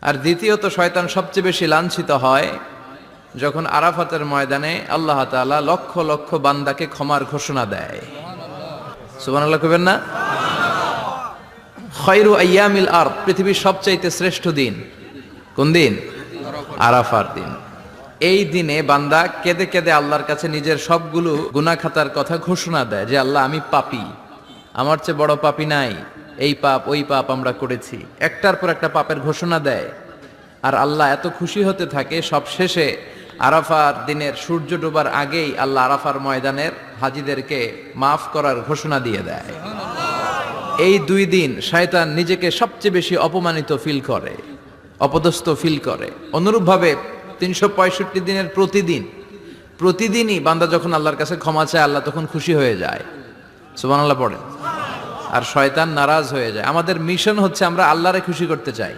আর দ্বিতীয়ত শয়তান সবচেয়ে বেশি লাঞ্ছিত হয় যখন আরাফাতের ময়দানে আল্লাহ তাআলা লক্ষ লক্ষ বান্দাকে ক্ষমার ঘোষণা দেয়। সুবহানাল্লাহ কইবেন না? খয়রু আইয়ামিল আর পৃথিবীর সবচাইতে শ্রেষ্ঠ দিন। কোন দিন? আরাফার দিন। এই দিনে বান্দা কেঁদে কেঁদে আল্লাহর কাছে নিজের সবগুলো গুনাহ খাতার কথা ঘোষণা দেয় যে, আল্লাহ, আমি পাপী। আমার চেয়ে বড় পাপী নাই। এই পাপ, ওই পাপ আমরা করেছি। একটার পর একটা পাপের ঘোষণা দেয়। আর আল্লাহ এত খুশি হতে থাকে সব শেষে আরাফার দিনের সূর্য ডোবার আগেই আল্লাহ আরাফার ময়দানের হাজিদেরকে মাফ করার ঘোষণা দিয়ে দেয়। এই দুই দিন শয়তান নিজেকে সবচেয়ে বেশি অপমানিত ফিল করে, অপদস্থ ফিল করে। অনুরূপভাবে তিনশো পঁয়ষট্টি দিনের প্রতিদিন, প্রতিদিনই বান্দা যখন আল্লাহর কাছে ক্ষমা চায়, আল্লাহ তখন খুশি হয়ে যায়। সুবান আল্লাহ পড়ে আর শয়তান নারাজ হয়ে যায়। আমাদের মিশন হচ্ছে আমরা আল্লাহরে খুশি করতে চাই।